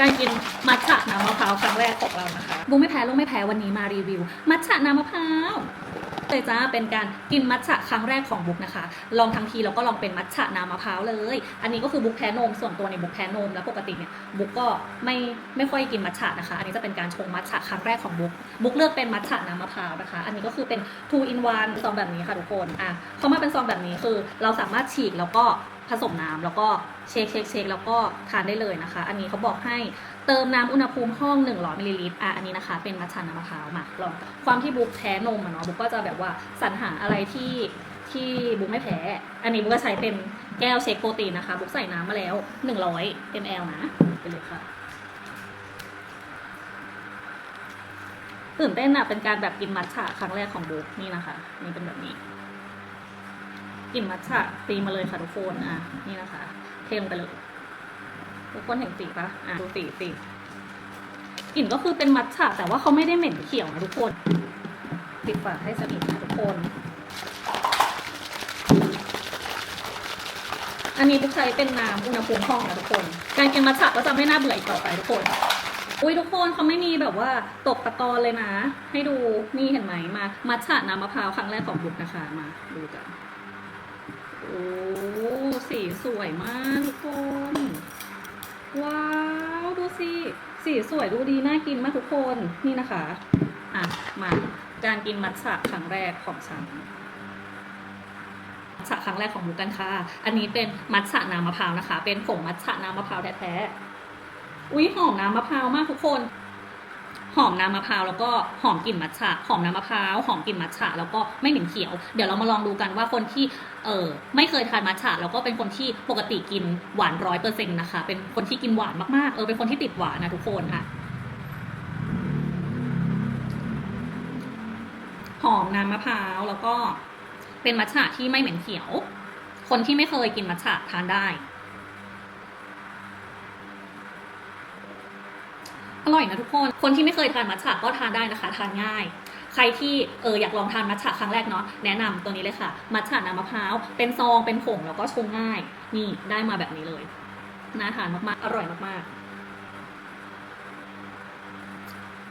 การกินมัทฉะน้ำมะพร้าวครั้งแรกของเรานะคะบุ้งไม่แพ้ลุงไม่แพ้วันนี้มารีวิว มัทฉะน้ำมะพร้าวเลยจ้าเป็นการกินมัทฉะครั้งแรกของบุ๊กนะคะ ลองทั้งทีแล้วก็ลองเป็นมัทฉะน้ำมะพร้าวเลย อันนี้ก็คือบุ๊กแพ้นมส่วนตัวในบุ๊กแพ้นมแล้วปกติเนี่ยบุ๊กก็ไม่ไม่ค่อยกินมัทฉะนะคะ อันนี้จะเป็นการชงมัทฉะครั้งแรกของบุ๊กบุ๊กเลือกเป็นมัทฉะน้ำมะพร้าวนะคะ อันนี้ก็คือเป็น two in one ซองแบบนี้ค่ะทุกคนอะเขามาเป็นซองแบบนี้คือ เราสามารถฉีกแล้วก็ ผสมน้ำแล้วก็เช็คเช็คเช็คแล้วก็ทานได้เลยนะคะ อันนี้เขาบอกให้เติมน้ำอุณหภูมิห้อง 100มิลลิลิตรอะอันนี้นะคะ เป็นมัทฉะน้ำมะพร้าวมาลองความที่บุ๊กแพ้นมอะเนาะบุ๊กก็จะแบบว่าสรรหาอะไรที่ที่บุ๊กไม่แพ้ อันนี้บุ๊กก็ใช้เป็นแก้วเช็คโปรตีนนะคะ บุ๊กใส่น้ำมาแล้ว 100 ml นะไปเลยค่ะตื่นเต้นอะเป็นการแบบกินมัทฉะครั้งแรกของบุ๊กนี่นะคะ นี่เป็นแบบนี้ กลิ่นมัทฉะตีมาเลยค่ะทุกคนอะนี่นะคะ เทลงไปเลย ทุกคนเห็นสีปะอะดูสีสีกลิ่นก็คือเป็นมัทฉะแต่ว่าเขาไม่ได้เหม็นเขียวนะทุกคนปิดฝาให้สนิทนะทุกคน อันนี้ทุกใช้เป็นน้ำอุณหภูมิห้องนะทุกคน การกินมัทฉะก็จะไม่น่าเบื่ออีกต่อไปทุกคนอุ้ยทุกคนเขาไม่มีแบบว่าตกตะกอนเลยนะ ให้ดูนี่เห็นไหมมามัทฉะน้ำมะพร้าวครั้งแรกของบุกนะคะมาดูกัน โอ้สีสวยมากทุกคน ว้าว ดูสิสีสวยดูดีน่ากินมากทุกคนนี่นะคะ อะ มาการกินมัทฉะครั้งแรกของฉันมัทฉะครั้งแรกของมุกกันค่ะ อันนี้เป็นมัทฉะน้ำมะพร้าวนะคะ เป็นผงมัทฉะน้ำมะพร้าวแท้ๆ อุ้ยหอมน้ำมะพร้าวมากทุกคน หอมน้ำมะพร้าวแล้วก็หอมกลิ่นมัทฉะหอมน้ำมะพร้าวหอมกลิ่นมัทฉะแล้วก็ไม่เหม็นเขียว เดี๋ยวเรามาลองดูกันว่าคนที่เออไม่เคยทานมัทฉะแล้วก็เป็นคนที่ปกติกินหวานร้อยเปอร์เซ็นต์นะคะ เป็นคนที่กินหวานมากๆเออเป็นคนที่ติดหวานนะทุกคนค่ะหอมน้ำมะพร้าวแล้วก็เป็นมัทฉะที่ไม่เหม็นเขียว คนที่ไม่เคยกินมัทฉะทานได้ อร่อยนะทุกคน คนที่ไม่เคยทานมัทฉะก็ทานได้นะคะ ทานง่าย ใครที่เอออยากลองทานมัทฉะครั้งแรกเนาะแนะนำตัวนี้เลยค่ะ มัทฉะน้ำมะพร้าวเป็นซองเป็นผงแล้วก็ชงง่าย นี่ได้มาแบบนี้เลยน่าทานมากๆ อร่อยมากๆ